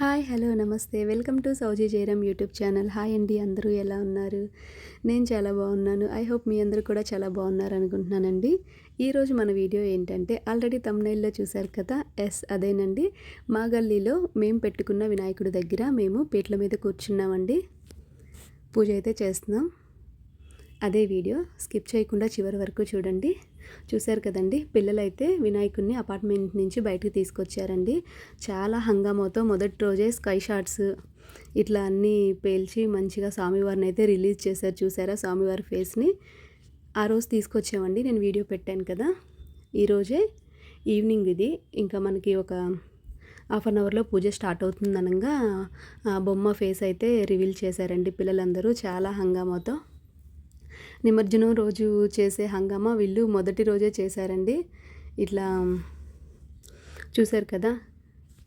Hi hello నమస్తే. Welcome to Sowji Jayaram YouTube channel. Hi అండి అందరూ ఎలా ఉన్నారు? నేను చాలా బాగున్నాను. ఐ హోప్ మీ అందరూ కూడా చాలా బాగున్నారు అనుకుంటున్నానండి. ఈరోజు మన వీడియో ఏంటంటే ఆల్రెడీ తమ్నైల్లో చూశారు కదా ఎస్ అదేనండి. మా గల్లీలో మేము పెట్టుకున్న వినాయకుడి దగ్గర మేము పీట్ల మీద కూర్చున్నామండి. పూజ అయితే చేస్తున్నాం. అదే వీడియో స్కిప్ చేయకుండా చివరి వరకు చూడండి. చూశారు కదండి పిల్లలైతే వినాయకుడిని అపార్ట్మెంట్ నుంచి బయటకు తీసుకొచ్చారండి. చాలా హంగామాతో మొదటి రోజే స్కై షాట్స్ ఇట్లా అన్నీ పేల్చి మంచిగా స్వామివారిని అయితే రిలీజ్ చేశారు. చూసారా స్వామివారి ఫేస్ని? ఆ రోజు తీసుకొచ్చామండి నేను వీడియో పెట్టాను కదా. ఈరోజే ఈవినింగ్ ఇది. ఇంకా మనకి ఒక హాఫ్ అన్ అవర్లో పూజ స్టార్ట్ అవుతుందనగా బొమ్మ ఫేస్ అయితే రివీల్ చేశారండి పిల్లలందరూ. చాలా హంగామాతో నిమజ్జనం రోజు చేసే హంగామా వీళ్ళు మొదటి రోజే చేశారండి. ఇట్లా చూశారు కదా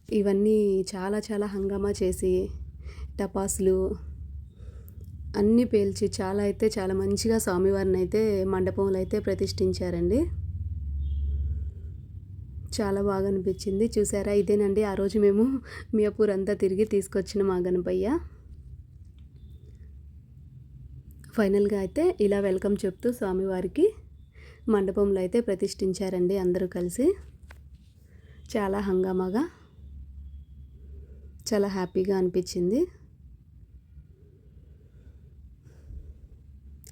ఇవన్నీ చాలా చాలా హంగామా చేసి టపాసులు అన్నీ పేల్చి చాలా అయితే చాలా మంచిగా స్వామివారిని అయితే మండపంలో అయితే ప్రతిష్ఠించారండి. చాలా బాగా అనిపించింది. చూసారా ఇదేనండి. ఆ రోజు మేము మియాపూర్ అంతా తిరిగి తీసుకొచ్చిన మా గణపయ్య ఫైనల్గా అయితే ఇలా వెల్కమ్ చెప్తూ స్వామివారికి మండపంలో అయితే ప్రతిష్ఠించారండి అందరూ కలిసి. చాలా హంగామాగా చాలా హ్యాపీగా అనిపించింది.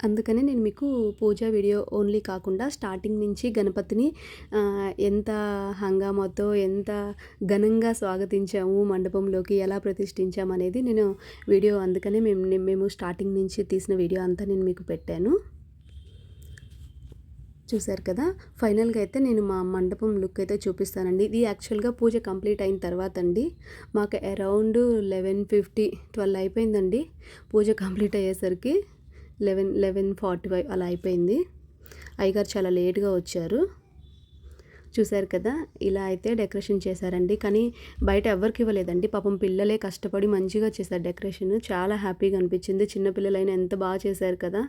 అందుకనే నేను మీకు పూజ వీడియో ఓన్లీ కాకుండా స్టార్టింగ్ నుంచి గణపతిని ఎంత హంగామాతో ఎంత ఘనంగా స్వాగతించాము మండపంలోకి ఎలా ప్రతిష్ఠించాము అనేది నేను వీడియో అందుకనే మేము మేము స్టార్టింగ్ నుంచి తీసిన వీడియో అంతా నేను మీకు పెట్టాను. చూశారు కదా? ఫైనల్గా అయితే నేను మా మండపం లుక్ అయితే చూపిస్తానండి. ఇది యాక్చువల్గా పూజ కంప్లీట్ అయిన తర్వాత అండి. మాకు అరౌండ్ లెవెన్ ఫిఫ్టీ ట్వెల్వ్ అయిపోయిందండి పూజ కంప్లీట్ అయ్యేసరికి. లెవెన్ లెవెన్ ఫార్టీ ఫైవ్ అలా అయిపోయింది. అయ్యగారు చాలా లేట్గా వచ్చారు. చూశారు కదా ఇలా అయితే డెకరేషన్ చేశారండి. కానీ బయట ఎవరికి ఇవ్వలేదండి. పాపం పిల్లలే కష్టపడి మంచిగా చేశారు డెకరేషన్. చాలా హ్యాపీగా అనిపించింది. చిన్నపిల్లలైనా ఎంత బాగా చేశారు కదా.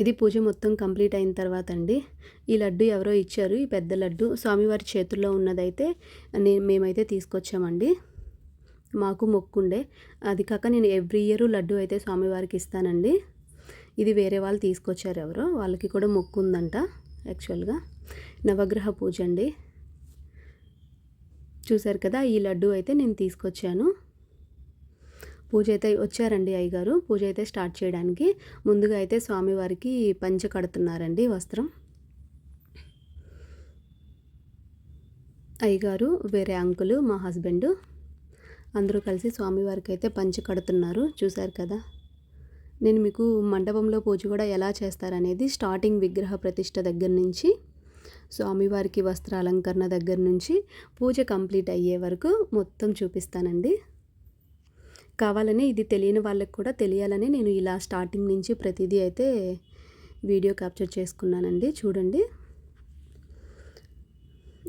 ఇది పూజ మొత్తం కంప్లీట్ అయిన తర్వాత అండి. ఈ లడ్డు ఎవరో ఇచ్చారు. ఈ పెద్ద లడ్డు స్వామివారి చేతుల్లో ఉన్నదైతే నేను మేమైతే తీసుకొచ్చామండి. మాకు మొక్కుండే. అది కాక నేను ఎవ్రీ ఇయర్ లడ్డు అయితే స్వామివారికి ఇస్తానండి. ఇది వేరే వాళ్ళు తీసుకొచ్చారు ఎవరో వాళ్ళకి కూడా మొక్కు ఉందంట యాక్చువల్గా. నవగ్రహ పూజ అండి. చూశారు కదా ఈ లడ్డు అయితే నేను తీసుకొచ్చాను. పూజ అయితే వచ్చారండి అయ్యగారు. పూజ అయితే స్టార్ట్ చేయడానికి. ముందుగా అయితే స్వామివారికి పంచ కడుతున్నారండి వస్త్రం. అయ్యగారు వేరే అంకులు మా హస్బెండు. అందరూ కలిసి స్వామివారికి అయితే పంచి కడుతున్నారు. చూశారు కదా? నేను మీకు మండపంలో పూజ కూడా ఎలా చేస్తారనేది స్టార్టింగ్ విగ్రహ ప్రతిష్ట దగ్గర నుంచి స్వామివారికి వస్త్ర అలంకరణ దగ్గర నుంచి పూజ కంప్లీట్ అయ్యే వరకు మొత్తం చూపిస్తానండి. కావాలని ఇది తెలియని వాళ్ళకి కూడా తెలియాలని నేను ఇలా స్టార్టింగ్ నుంచి ప్రతిదీ అయితే వీడియో క్యాప్చర్ చేసుకున్నానండి. చూడండి.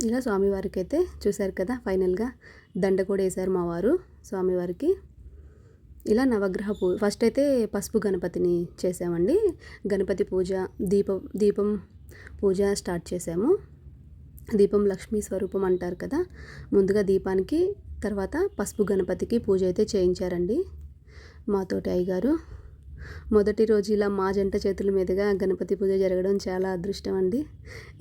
ఇలా స్వామివారికి అయితే చూశారు కదా ఫైనల్గా దండ కూడా వేశారు మా వారు స్వామివారికి ఇలా నవగ్రహ పూ ఫస్ట్ అయితే పసుపు గణపతిని చేసామండి గణపతి పూజ దీపం దీపం పూజ స్టార్ట్ చేసాము దీపం లక్ష్మీ స్వరూపం అంటారు కదా ముందుగా దీపానికి తర్వాత పసుపు గణపతికి పూజ అయితే చేయించారండి. మాతోటి అయ్యగారు మొదటి రోజు ఇలా మా జంట చేతుల మీదుగా గణపతి పూజ జరగడం చాలా అదృష్టం అండి.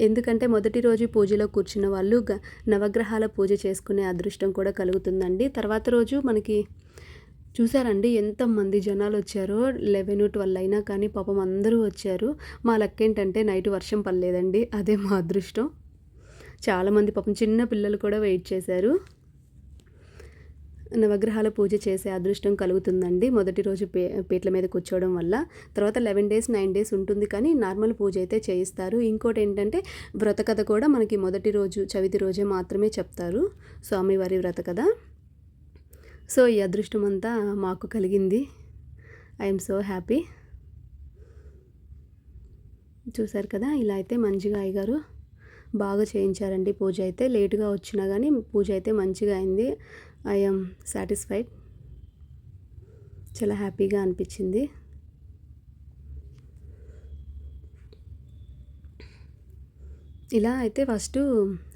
ఎందుకంటే మొదటి రోజు పూజలో కూర్చున్న వాళ్ళు నవగ్రహాల పూజ చేసుకునే అదృష్టం కూడా కలుగుతుందండి. తర్వాత రోజు మనకి చూసారండి ఎంతమంది జనాలు వచ్చారో లెవెన్ ట్వెల్వ్ అయినా కానీ పాపం అందరూ వచ్చారు. మా లెక్క ఏంటంటే నైట్ వర్షం పడలేదండి అదే మా అదృష్టం. చాలామంది పాపం చిన్న పిల్లలు కూడా వెయిట్ చేశారు. నవగ్రహాల పూజ చేసే అదృష్టం కలుగుతుందండి. మొదటి రోజు పే పీట్ల మీద కూర్చోవడం వల్ల. తర్వాత లెవెన్ డేస్ నైన్ డేస్ ఉంటుంది కానీ నార్మల్ పూజ అయితే చేయిస్తారు. ఇంకోటి ఏంటంటే వ్రతకథ కూడా మనకి మొదటి రోజు చవితి రోజే మాత్రమే చెప్తారు. స్వామివారి వ్రతకథ సో ఈ అదృష్టం అంతా మాకు కలిగింది. I'm so happy. చూసారు కదా ఇలా అయితే మంచిగా అయ్యగారు బాగా చేయించారండి పూజ అయితే. లేటుగా వచ్చినా కానీ పూజ అయితే మంచిగా అయింది. ఐఎమ్ సాటిస్ఫైడ్ చాలా హ్యాపీగా అనిపించింది. ఇలా అయితే ఫస్ట్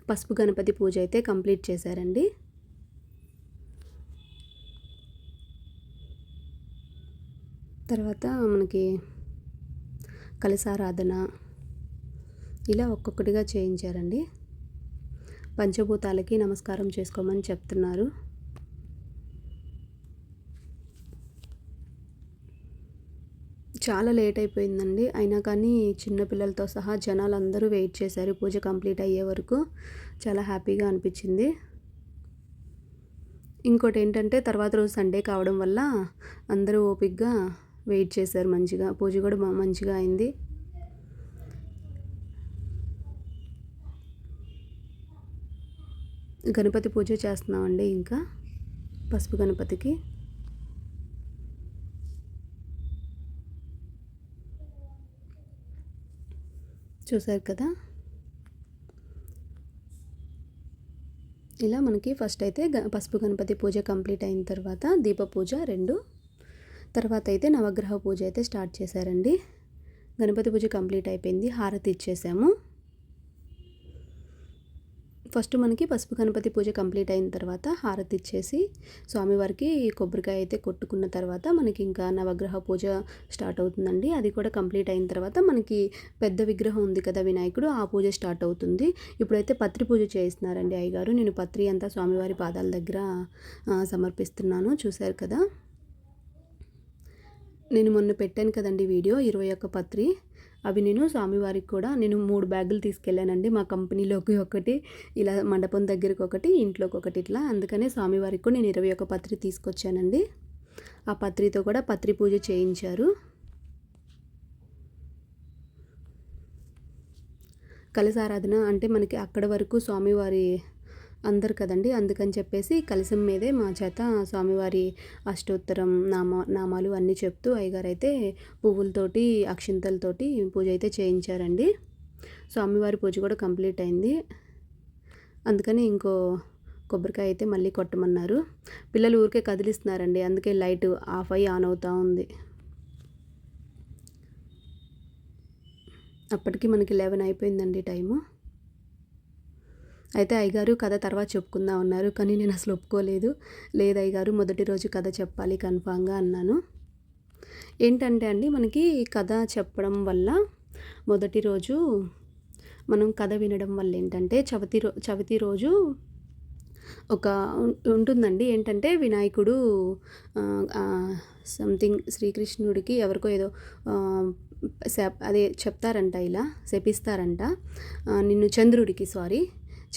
పసుపు గణపతి పూజ అయితే కంప్లీట్ చేశారండి. తర్వాత మనకి కలసారాధన ఇలా ఒక్కొక్కటిగా చేయించారండి. పంచభూతాలకి నమస్కారం చేసుకోమని చెప్తున్నారు. చాలా లేట్ అయిపోయిందండి. అయినా కానీ చిన్నపిల్లలతో సహా జనాలు అందరూ వెయిట్ చేశారు. పూజ కంప్లీట్ అయ్యే వరకు చాలా హ్యాపీగా అనిపించింది. ఇంకోటి ఏంటంటే తర్వాత రోజు సండే కావడం వల్ల అందరూ ఓపిక్గా వెయిట్ చేశారు మంచిగా. పూజ కూడా మంచిగా అయింది. గణపతి పూజ చేస్తున్నామండి ఇంకా. పసుపు గణపతికి. చూసారు కదా? ఇలా మనకి ఫస్ట్ అయితే పసుపు గణపతి పూజ కంప్లీట్ అయిన తర్వాత దీప పూజ రెండు. తర్వాత అయితే నవగ్రహ పూజ అయితే స్టార్ట్ చేశారండి. గణపతి పూజ కంప్లీట్ అయిపోయింది. హారతి ఇచ్చేసాము. ఫస్ట్ మనకి పసుపు గణపతి పూజ కంప్లీట్ అయిన తర్వాత హారతి ఇచ్చేసి స్వామివారికి కొబ్బరికాయ అయితే కొట్టుకున్న తర్వాత మనకి ఇంకా నవగ్రహ పూజ స్టార్ట్ అవుతుందండి. అది కూడా కంప్లీట్ అయిన తర్వాత మనకి పెద్ద విగ్రహం ఉంది కదా వినాయకుడు ఆ పూజ స్టార్ట్ అవుతుంది. ఇప్పుడైతే పత్రి పూజ చేయిస్తున్నారండి అయ్యగారు. నేను పత్రి అంతా స్వామివారి పాదాల దగ్గర సమర్పిస్తున్నాను. చూశారు కదా? నేను మొన్న పెట్టాను కదండి వీడియో ఇరవై ఒక్క పత్రి. అవి నేను స్వామివారికి కూడా నేను మూడు బ్యాగులు తీసుకెళ్ళానండి. మా కంపెనీలోకి ఒకటి ఇలా మండపం దగ్గరికి ఒకటి ఇంట్లోకి ఒకటి ఇట్లా. అందుకనే స్వామివారికి కూడా నేను ఇరవై ఒక పత్రి తీసుకొచ్చానండి. ఆ పత్రితో కూడా పత్రి పూజ చేయించారు. కలిసారాధన అంటే మనకి అక్కడ వరకు స్వామివారి అందరు కదండి. అందుకని చెప్పేసి కలసం మీదే మా చేత స్వామివారి అష్టోత్తరం నామ నామాలు అన్నీ చెప్తూ అయ్యగారు అయితే పువ్వులతోటి అక్షింతలతోటి పూజ అయితే చేయించారండి. స్వామివారి పూజ కూడా కంప్లీట్ అయింది. అందుకని ఇంకో కొబ్బరికాయ అయితే మళ్ళీ కొట్టమన్నారు. పిల్లలు ఊరికే కదిలిస్తున్నారండి. అందుకే లైట్ ఆఫ్ అయ్యి ఆన్ అవుతూ ఉంది. అప్పటికి మనకి లెవెన్ అయిపోయిందండి టైము. అయితే అయ్యగారు కథ తర్వాత చెప్పుకుందాం అన్నారు కానీ నేను అసలు ఒప్పుకోలేదు. లేదు అయ్యగారు మొదటి రోజు కథ చెప్పాలి కన్ఫామ్గా అన్నాను. ఏంటంటే అండి మనకి కథ చెప్పడం వల్ల మొదటి రోజు మనం కథ వినడం వల్ల ఏంటంటే చవితి రో చవితి రోజు ఒక ఉంటుందండి. ఏంటంటే వినాయకుడు సంథింగ్ శ్రీకృష్ణుడికి ఎవరికో ఏదో అదే చెప్తారంట ఇలా శపిస్తారంట. నిన్ను చంద్రుడికి సారీ.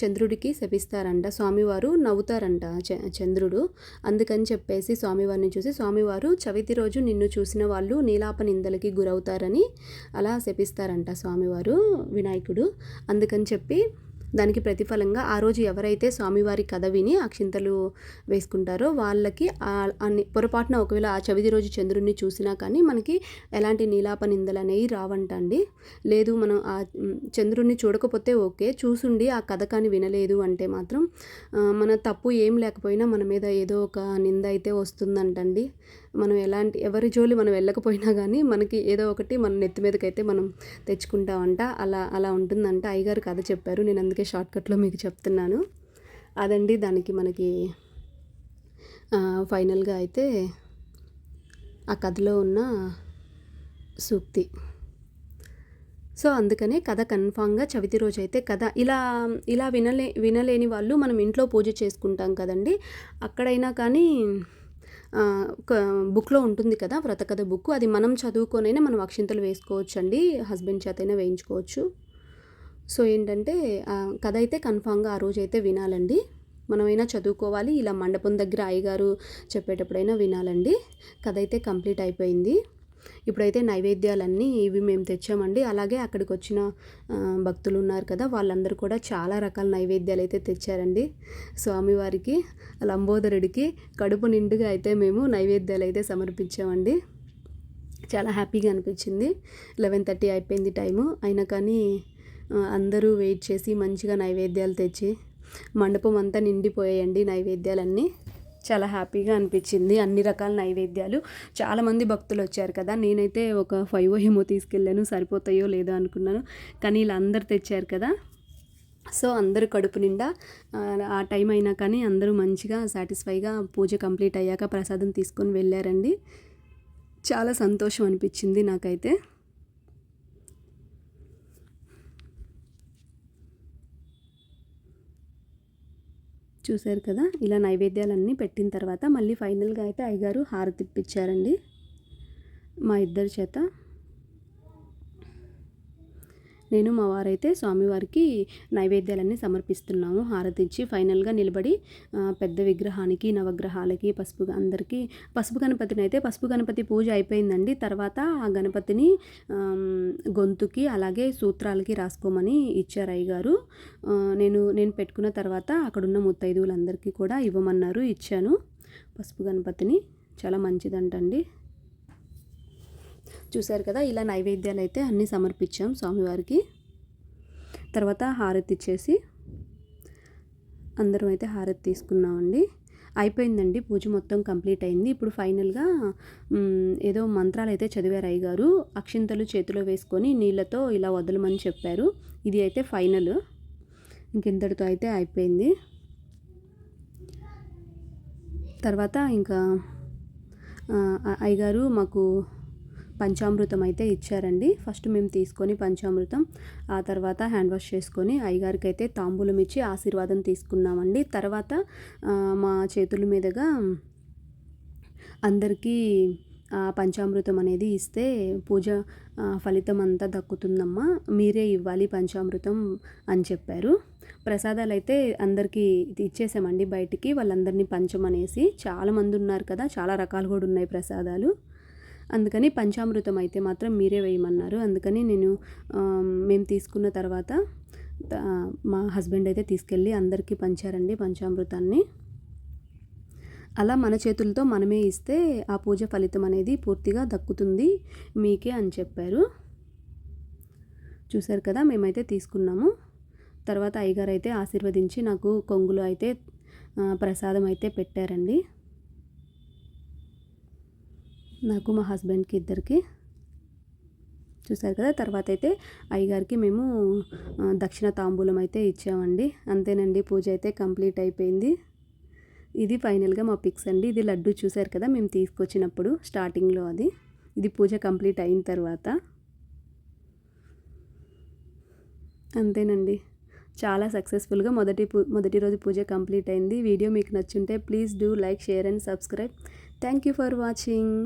చంద్రుడికి శపిస్తారంట. స్వామివారు నవ్వుతారంట చంద్రుడు. అందుకని చెప్పేసి స్వామివారిని చూసి స్వామివారు చవితి రోజు నిన్ను చూసిన వాళ్ళు నీలాప నిందలకి గురవుతారని అలా శపిస్తారంట స్వామివారు వినాయకుడు. అందుకని చెప్పి దానికి ప్రతిఫలంగా ఆ రోజు ఎవరైతే స్వామివారి కథ విని అక్షింతలు వేసుకుంటారో వాళ్ళకి అన్ని పొరపాటున ఒకవేళ ఆ చవితి రోజు చంద్రుడిని చూసినా కానీ మనకి ఎలాంటి నీలాప నిందలు అనేవి రావంటండి. లేదు మనం ఆ చంద్రుడిని చూడకపోతే ఓకే చూసుండి ఆ కథ కానీ వినలేదు అంటే మాత్రం మన తప్పు ఏం లేకపోయినా మన మీద ఏదో ఒక నింద అయితే వస్తుందంటండి. మనం ఎలాంటి ఎవరి జోలి మనం వెళ్ళకపోయినా కానీ మనకి ఏదో ఒకటి మన నెత్తి మీదకైతే మనం తెచ్చుకుంటామంట. అలా అలా ఉంటుందంట. అయ్యగారు కథ చెప్పారు. నేను అందుకే షార్ట్కట్లో మీకు చెప్తున్నాను. అదండి దానికి మనకి ఫైనల్గా అయితే ఆ కథలో ఉన్న సూక్తి. సో అందుకనే కథ కన్ఫామ్గా చవితి రోజు అయితే కథ ఇలా ఇలా వినలే వినలేని వాళ్ళు మనం ఇంట్లో పూజ చేసుకుంటాం కదండి. అక్కడైనా కానీ ఒక బుక్లో ఉంటుంది కదా వ్రతకథ బుక్. అది మనం చదువుకొనైనా మనం అక్షింతలు వేసుకోవచ్చు అండి హస్బెండ్ చేతైనా వేయించుకోవచ్చు. సో ఏంటంటే కథ అయితే కన్ఫామ్గా ఆ రోజు అయితే వినాలండి. మనమైనా చదువుకోవాలి ఇలా మండపం దగ్గర అయ్యగారు చెప్పేటప్పుడైనా వినాలండి. కథ అయితే కంప్లీట్ అయిపోయింది. ఇప్పుడైతే నైవేద్యాలన్నీ ఇవి మేము తెచ్చామండి. అలాగే అక్కడికి వచ్చిన భక్తులు ఉన్నారు కదా వాళ్ళందరూ కూడా చాలా రకాల నైవేద్యాలు అయితే తెచ్చారండి. స్వామివారికి లంబోదరుడికి కడుపు నిండుగా అయితే మేము నైవేద్యాలు అయితే సమర్పించామండి. చాలా హ్యాపీగా అనిపించింది. లెవెన్ థర్టీ అయిపోయింది టైము. అయినా కానీ అందరూ వెయిట్ చేసి మంచిగా నైవేద్యాలు తెచ్చి మండపం అంతా నిండిపోయాయండి నైవేద్యాలన్నీ. చాలా హ్యాపీగా అనిపించింది. అన్ని రకాల నైవేద్యాలు. చాలామంది భక్తులు వచ్చారు కదా. నేనైతే ఒక ఫైవ్ ఏమో తీసుకెళ్ళాను. సరిపోతాయో లేదో అనుకున్నాను. కానీ ఇలా తెచ్చారు కదా. సో అందరూ కడుపు నిండా ఆ టైం అయినా కానీ అందరూ మంచిగా సాటిస్ఫైగా పూజ కంప్లీట్ అయ్యాక ప్రసాదం తీసుకొని వెళ్ళారండి. చాలా సంతోషం అనిపించింది నాకైతే. చూశారు కదా? ఇలా నైవేద్యాలన్నీ పెట్టిన తర్వాత మళ్ళీ ఫైనల్గా అయితే అయ్యగారు హారతి ఇప్పించారండి మా ఇద్దరి చేత నేను మా వారైతే స్వామివారికి నైవేద్యాలన్నీ సమర్పిస్తున్నాము. హారతిచ్చి ఫైనల్గా నిలబడి పెద్ద విగ్రహానికి నవగ్రహాలకి పసుపు అందరికీ పసుపు గణపతిని అయితే పసుపు గణపతి పూజ అయిపోయిందండి. తర్వాత ఆ గణపతిని గొంతుకి అలాగే సూత్రాలకి రాసుకోమని ఇచ్చారు అయ్యగారు. నేను నేను పెట్టుకున్న తర్వాత అక్కడున్న ముత్తైదువులందరికీ కూడా ఇవ్వమన్నారు ఇచ్చాను. పసుపు గణపతిని చాలా మంచిదంటండి. చూశారు కదా ఇలా నైవేద్యాలు అయితే అన్నీ సమర్పించాం స్వామివారికి. తర్వాత హారతి ఇచ్చేసి అందరం అయితే హారతి తీసుకున్నామండి. అయిపోయిందండి పూజ మొత్తం కంప్లీట్ అయింది. ఇప్పుడు ఫైనల్గా ఏదో మంత్రాలు అయితే చదివారు అయ్యగారు అక్షింతలు చేతిలో వేసుకొని నీళ్ళతో ఇలా వదలమని చెప్పారు. ఇది అయితే ఫైనల్. ఇంకెంతటితో అయితే అయిపోయింది. తర్వాత ఇంకా అయ్యగారు మాకు పంచామృతం అయితే ఇచ్చారండి. ఫస్ట్ మేము తీసుకొని పంచామృతం ఆ తర్వాత హ్యాండ్ వాష్ చేసుకొని అయ్యగారికి అయితే తాంబూలం ఇచ్చి ఆశీర్వాదం తీసుకున్నామండి. తర్వాత మా చేతుల మీదుగా అందరికీ పంచామృతం అనేది ఇస్తే పూజ ఫలితం అంతా దక్కుతుందమ్మా. మీరే ఇవ్వాలి పంచామృతం అని చెప్పారు. ప్రసాదాలు అయితే అందరికీ ఇచ్చేసామండి బయటికి. వాళ్ళందరినీ పంచమనేసి చాలామంది ఉన్నారు కదా చాలా రకాలు కూడా ఉన్నాయి ప్రసాదాలు. అందుకని పంచామృతం అయితే మాత్రం మీరే వేయమన్నారు. అందుకని నేను మేము తీసుకున్న తర్వాత మా హస్బెండ్ అయితే తీసుకెళ్ళి అందరికీ పంచారండి పంచామృతాన్ని. అలా మన చేతులతో మనమే ఇస్తే ఆ పూజ ఫలితం అనేది పూర్తిగా దక్కుతుంది మీకే అని చెప్పారు. చూశారు కదా మేమైతే తీసుకున్నాము. తర్వాత అయ్యగారు అయితే ఆశీర్వదించి నాకు కొంగులు అయితే ప్రసాదం అయితే పెట్టారండి. నాకు మా హస్బెండ్కి ఇద్దరికి. చూసారు కదా తర్వాత అయితే అయ్యగారికి మేము దక్షిణ తాంబూలం అయితే ఇచ్చామండి. అంతేనండి పూజ అయితే కంప్లీట్ అయిపోయింది. ఇది ఫైనల్గా మా పిక్స్ అండి. ఇది లడ్డు చూసారు కదా మేము తీసుకొచ్చినప్పుడు స్టార్టింగ్లో అది. ఇది పూజ కంప్లీట్ అయిన తర్వాత. అంతేనండి. చాలా సక్సెస్ఫుల్గా మొదటి మొదటి రోజు పూజ కంప్లీట్ అయింది. వీడియో మీకు నచ్చుంటే please do like share and subscribe. Thank you for watching.